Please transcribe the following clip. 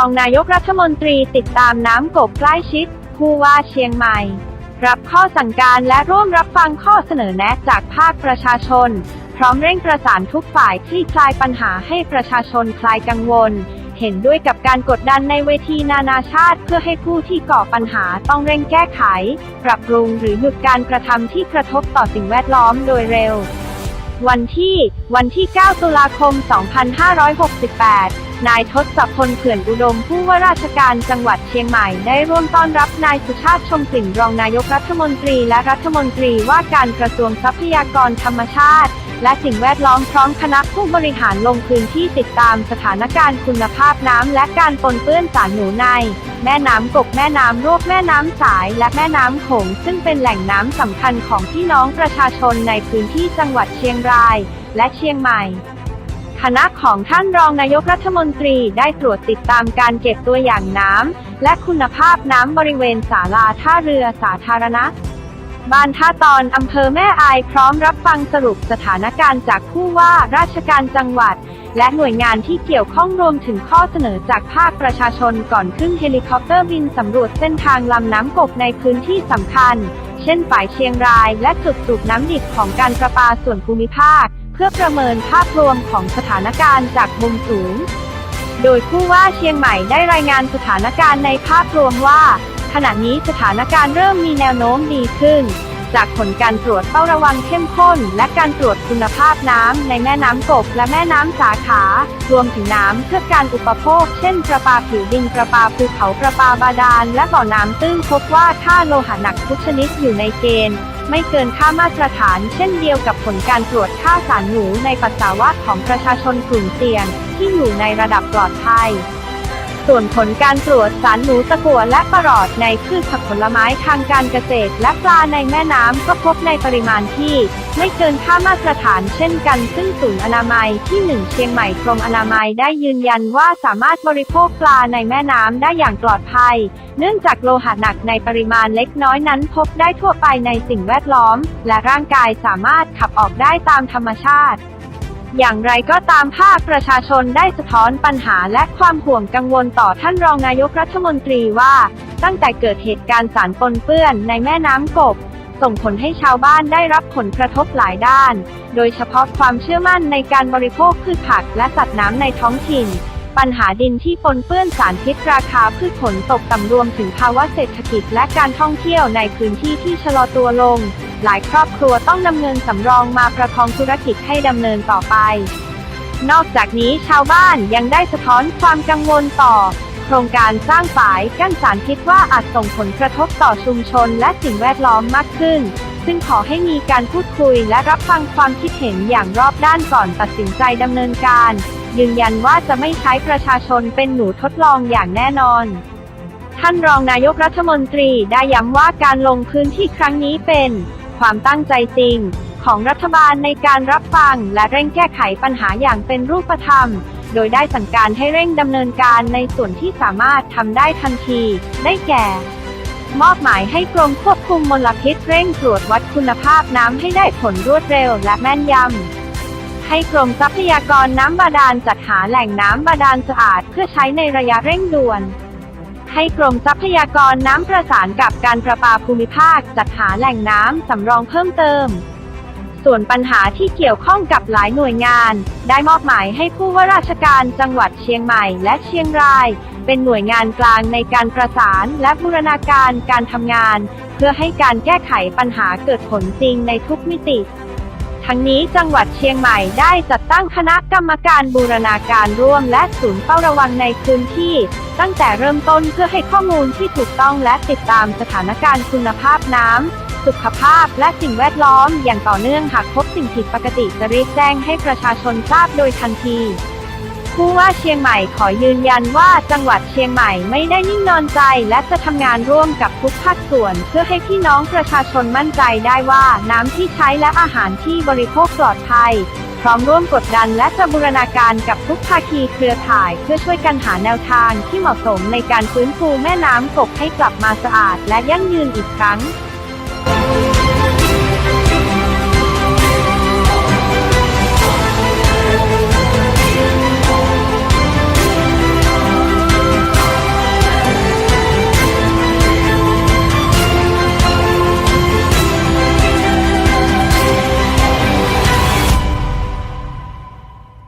องนายกรัฐมนตรีติดตามน้ำกบใกล้ชิด ผู้ว่าเชียงใหม่ รับข้อสั่งการและร่วมรับฟังข้อเสนอแนะจากภาคประชาชน พร้อมเร่งประสานทุกฝ่ายคลี่คลายปัญหาให้ประชาชนคลายกังวล เห็นด้วยกับการกดดันในเวทีนานาชาติ เพื่อให้ผู้ที่ก่อปัญหาต้องเร่งแก้ไข ปรับปรุงหรือหยุดการกระทำที่กระทบต่อสิ่งแวดล้อมโดยเร็ว วันที่ วันที่ 9 ตุลาคม 2568 นายทศพลเขื่อนอุดมผู้ว่าราชการจังหวัดเชียงใหม่ได้ร่วมต้อนรับนายสุชาติชมกลิ่นรองนายกรัฐมนตรีและรัฐมนตรีว่าการกระทรวงทรัพยากรธรรมชาติ และสิ่งแวดล้อมพร้อมคณะผู้บริหารลงพื้นที่ติดตามสถานการณ์คุณภาพน้ำและการปนเปื้อนสารหนูใน แม่น้ำกกแม่น้ำรวกแม่น้ำสายและแม่น้ำโขงซึ่งเป็นแหล่งน้ำสำคัญของพี่น้องประชาชนในพื้นที่จังหวัดเชียงราย และเชียงใหม่ คณะของท่านรองนายกรัฐมนตรีได้ตรวจติดตามการเก็บตัวอย่างน้ำและคุณภาพน้ำบริเวณศาลาท่าเรือสาธารณะบ้านท่าตอนอำเภอแม่อายพร้อมรับฟังสรุปสถานการณ์จากผู้ว่าราชการจังหวัด และหน่วยงานที่เกี่ยวข้องรวมถึงข้อเสนอจากภาคประชาชนก่อนขึ้นเฮลิคอปเตอร์บินสำรวจเส้นทางลำน้ำกบในพื้นที่สำคัญ เช่นฝ่ายเชียงรายและจุดสูบน้ำดิบของการประปาส่วนภูมิภาค พื่อประเมินภาพรวมของสถานการณ์จากมุมสูง โดยผู้ว่าเชียงใหม่ได้รายงานสถานการณ์ในภาพรวมว่า ขณะนี้สถานการณ์เริ่มมีแนวโน้มดีขึ้น จากผลการตรวจเฝ้าระวังเข้มข้น และการตรวจคุณภาพน้ำในแม่น้ำกบและแม่น้ำสาขา รวมถึงน้ำเพื่อการอุปโภค เช่นประปาผิวดินประปาภูเขาประปาบาดาล และบ่อน้ำตื้นพบว่าค่าโลหะหนักทุกชนิดอยู่ในเกณฑ์ ไม่เกินค่ามาตรฐาน เช่นเดียวกับผลการตรวจค่าสารหนูในปัสสาวะของประชาชนกลุ่มเสี่ยง ที่อยู่ในระดับปลอดภัย ส่วนผลการตรวจสารหนูตะกั่วและปรอดในพืชผักผลไม้ทางการเกษตร และปลาในแม่น้ำก็พบในปริมาณที่ ไม่เกินค่ามาตรฐานเช่นกันซึ่งศูนย์อนามัยที่หนึ่งเชียงใหม่กรมอนามัยได้ยืนยันว่าสามารถบริโภคปลาในแม่น้ำได้อย่างปลอดภัย เนื่องจากโลหะหนักในปริมาณเล็กน้อยนั้นพบได้ทั่วไปในสิ่งแวดล้อม และร่างกายสามารถขับออกได้ตามธรรมชาติ อย่างไรก็ตามภาคประชาชนได้สะท้อนปัญหาและความห่วงกังวลต่อท่านรองนายกรัฐมนตรีว่า ตั้งแต่เกิดเหตุการณ์สารปนเปื้อนในแม่น้ำกบ ส่งผลให้ชาวบ้านได้รับผลกระทบหลายด้าน โดยเฉพาะความเชื่อมั่นในการบริโภคพืชผักและสัตว์น้ำในท้องถิ่น ปัญหาดินที่ปนเปื้อนสารพิษราคาพืชผลตกต่ำรวมถึงภาวะเศรษฐกิจและการท่องเที่ยวในพื้นที่ที่ชะลอตัวลง หลายครอบครัวต้องดำเนินสำรองมาประคองธุรกิจให้ดำเนินต่อไป นอกจากนี้ชาวบ้านยังได้สะท้อนความกังวลต่อ โครงการสร้างฝายกั้นสารพิษว่าอาจส่งผลกระทบต่อชุมชนและสิ่งแวดล้อมมากขึ้น ซึ่งขอให้มีการพูดคุยและรับฟังความคิดเห็นอย่างรอบด้านก่อนตัดสินใจดำเนินการ ยืนยันว่าจะไม่ใช้ประชาชนเป็นหนูทดลองอย่างแน่นอนท่านรองนายกรัฐมนตรีได้ย้ำว่าการลงพื้นที่ครั้งนี้เป็น ความตั้งใจจริง ของรัฐบาลในการรับฟัง และเร่งแก้ไขปัญหาอย่างเป็นรูปธรรม โดยได้สั่งการให้เร่งดำเนินการในส่วนที่สามารถทำได้ทันที ได้แก่ มอบหมายให้กรมควบคุมมลพิษเร่งตรวจวัดคุณภาพน้ำให้ได้ผลรวดเร็วและแม่นยำให้กรมทรัพยากรน้ำบาดาลจัดหาแหล่งน้ำบาดาลสะอาดเพื่อใช้ในระยะเร่งด่วน ให้กรมทรัพยากรน้ำประสานกับการประปาภูมิภาคจัดหาแหล่งน้ำสำรองเพิ่มเติม ส่วนปัญหาที่เกี่ยวข้องกับหลายหน่วยงาน ได้มอบหมายให้ผู้ว่าราชการจังหวัดเชียงใหม่และเชียงราย เป็นหน่วยงานกลางในการประสานและบูรณาการการทำงาน เพื่อให้การแก้ไขปัญหาเกิดผลจริงในทุกมิติ ทั้งนี้จังหวัดเชียงใหม่ได้จัดตั้งคณะกรรมการบูรณาการร่วมและศูนย์เฝ้าระวังในพื้นที่ ตั้งแต่เริ่มต้นเพื่อให้ข้อมูลที่ถูกต้องและติดตามสถานการณ์คุณภาพน้ำสุขภาพและสิ่งแวดล้อมอย่างต่อเนื่องหากพบสิ่งผิดปกติจะรีบแจ้งให้ประชาชนทราบโดยทันที ผู้ว่าเชียงใหม่ขอยืนยันว่าจังหวัดเชียงใหม่ไม่ได้นิ่งนอนใจ และจะทำงานร่วมกับทุกภาคส่วน เพื่อให้พี่น้องประชาชนมั่นใจได้ว่าน้ำที่ใช้และอาหารที่บริโภคปลอดภัย พร้อมร่วมกดดันและจะบูรณาการกับทุกภาคีเครือข่าย เพื่อช่วยกันหาแนวทางที่เหมาะสมในการฟื้นฟูแม่น้ำกบให้กลับมาสะอาด และยั่งยืนอีกครั้ง